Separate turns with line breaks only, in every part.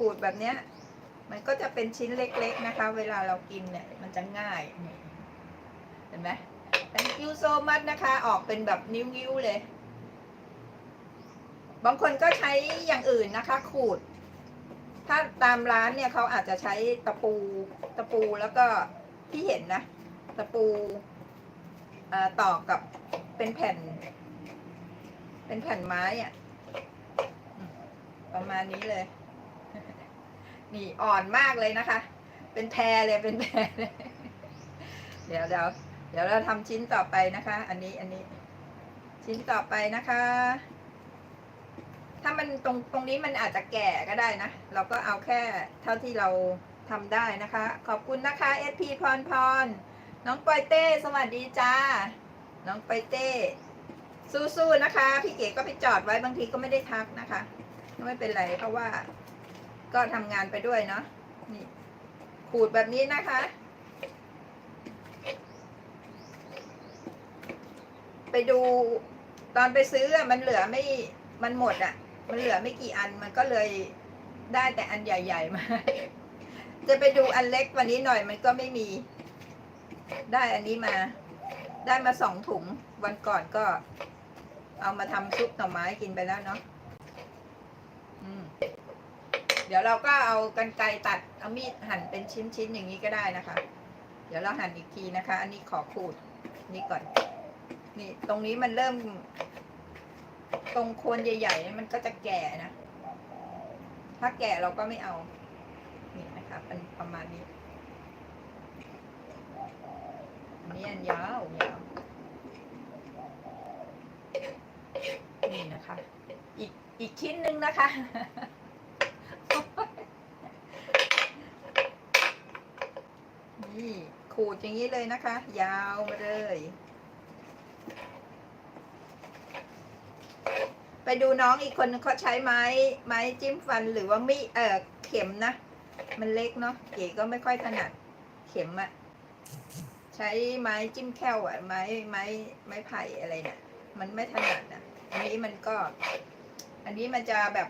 ขูดแบบเนี้ย มันก็จะเป็นชิ้นเล็กๆนะคะ เวลาเรากินเนี่ย มันจะง่ายเห็นไหม thank you so much นะคะ ออกเป็นแบบนิ้วๆเลย บางคนก็ใช้อย่างอื่นนะคะ ขูด ถ้าตามร้านเนี่ยเขาอาจจะใช้ตะปูตะปูแล้วก็ที่เห็นนะ ตะปูต่อกับเป็นแผ่น เป็นแผ่นไม้อะประมาณนี้เลย นี่อ่อนมากเลยนะคะ เป็นแพรเลยเป็นแพรเลยเดี๋ยวเดี๋ยวเดี๋ยวเราทำชิ้นต่อไปนะคะ อันนี้อันนี้ ชิ้นต่อไปนะคะ ถ้ามันตรงตรงนี้มันอาจจะแก่ก็ได้นะ เราก็เอาแค่เท่าที่เราทำได้นะคะ ขอบคุณนะคะเอพีพรพรน้องปอยเต้สวัสดีจ้า น้องปอยเต้สู้ๆนะคะ พี่เก๋ก็ไปจอดไว้บางทีก็ไม่ได้ทักนะคะ ไม่เป็นไรเพราะว่า ก็ทำงานไปด้วยเนาะนี่ขูดแบบนี้นะคะ ไปดูตอนไปซื้ออะมันเหลือไม่มันหมดอะ มันเหลือไม่กี่อันมันก็เลยได้แต่อันใหญ่ ๆ มา จะไปดูอันเล็กว่านี้หน่อยมันก็ไม่มี ได้อันนี้มา ได้มาสองถุงวันก่อนก็ เอามาทำซุปหน่อไม้กินไปแล้วเนาะ เดี๋ยวเราก็เอากันไกรตัดเอามีดหั่นเป็นชิ้นๆอย่างนี้ก็ได้นะคะ เดี๋ยวเราหั่นอีกทีนะคะ อันนี้ขอขูดนี่ก่อน นี่ตรงนี้มันเริ่ม ตรงโคนใหญ่ๆนี่มันก็จะแก่นะ ถ้าแก่เราก็ไม่เอา นี่นะคะเป็นประมาณนี้อันนี้อันยาวยาวนี่นะคะ อีกอีกชิ้นหนึ่งนะคะ นี่ขูดอย่างนี้เลยนะคะ ยาวมาเลย ไปดูน้องอีกคนเขาใช้ไม้ไม้จิ้มฟันหรือว่ามีเออเข็มนะ มันเล็กเนาะเก๋ก็ไม่ค่อยถนัดเข็มอะใช้ไม้จิ้มแค่วอะไม้ไม้ไม้ไผ่อะไรเนี่ยมันไม่ถนัดอะอันนี้มันก็ อันนี้มันจะแบบ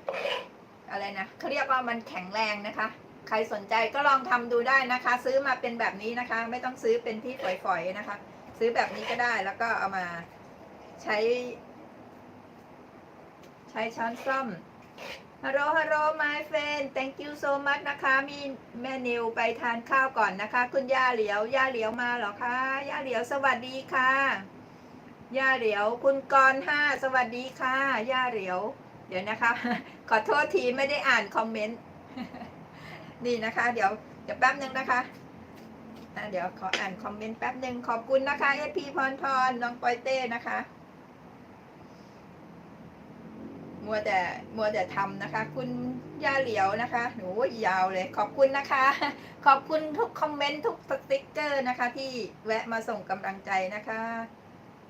อะไรนะเขาเรียกว่ามันแข็งแรงนะคะ ใครสนใจก็ลองทำดูได้นะคะ ซื้อมาเป็นแบบนี้นะคะ ไม่ต้องซื้อเป็นที่ฝอยๆนะคะ ซื้อแบบนี้ก็ได้แล้วก็เอามาใช้ ใช้ช้อนส้อมฮัลโหลฮัลโหล my friend thank you so much นะคะ มีแม่นิวไปทานข้าวก่อนนะคะ คุณย่าเหลียว ย่าเหลียวมาเหรอคะ ย่าเหลียวสวัสดีค่ะ ย่าเหลียว คุณกรห้าสวัสดีค่ะ ย่าเหลียว เดี๋ยวนะคะ ขอโทษทีไม่ได้อ่านคอมเมนต์ นี่นะคะ เดี๋ยวเดี๋ยวแป๊บนึงนะคะอะเดี๋ยวขออ่านคอมเมนต์แป๊บหนึ่งขอบคุณนะคะเอพีพรพรน้องปอยเต้นะคะ มัวแต่มัวแต่ทำนะคะ คุณย่าเหลียวนะคะหนูยาวเลย ขอบคุณนะคะ ขอบคุณทุกคอมเมนต์ทุกสติ๊กเกอร์นะคะ ที่แวะมาส่งกำลังใจนะคะ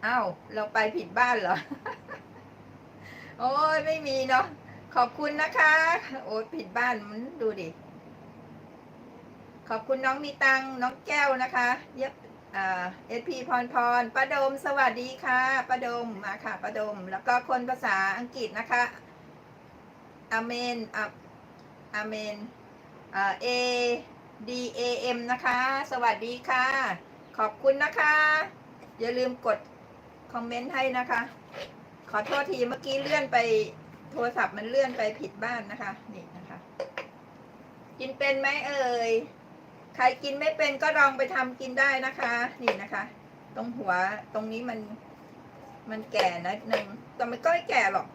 อ้าวเราไปผิดบ้านเหรอ โอ้ยไม่มีเนาะขอบคุณนะคะ โอ้ยผิดบ้านมันดูดิ ขอบคุณน้องมีตังน้องแก้วนะคะเย็บอ่าเอสพีพรพรป้าดมสวัสดีค่ะป้าดมมาค่ะป้าดม แล้วก็คนภาษาอังกฤษนะคะอเมนอเมนเอ่า A D A M นะคะ สวัสดีค่ะ ขอบคุณนะคะ อย่าลืมกดคอมเมนต์ให้นะคะ ขอโทษทีเมื่อกี้เลื่อนไปโทรศัพท์มันเลื่อนไปผิดบ้านนะคะ นี่นะคะ กินเป็นไหมเอ่ย รกินไม่เป็นก็ลองไปทำกินได้นะคะ นี่นะคะ ตรงหัวตรงนี้มัน มันแก่นิดนึงแต่มันก็ไม่แก่หรอก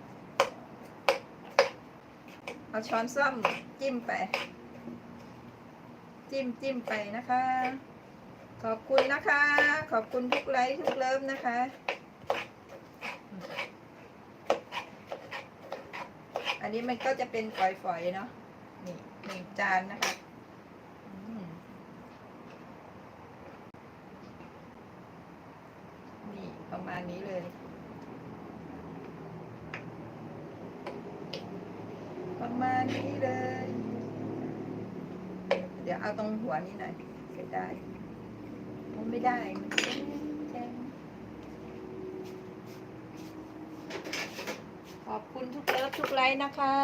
เอาช้อนส้อมจิ้มไป จิ้มจิ้มไปนะคะ ขอบคุณนะคะ ขอบคุณทุกไลค์ทุกเลิฟนะคะอันนี้มันก็จะเป็นฝอยๆเนาะนี่หนึ่งจานนะคะอืมนี่ ประมาณนี้เลย ประมาณนี้เลย เดี๋ยวเอาตรงหัวนี้หน่อยจะได้มันไม่ได้มันแข็งแข็งขอบคุณทุกเลิฟทุกไลค์นะคะ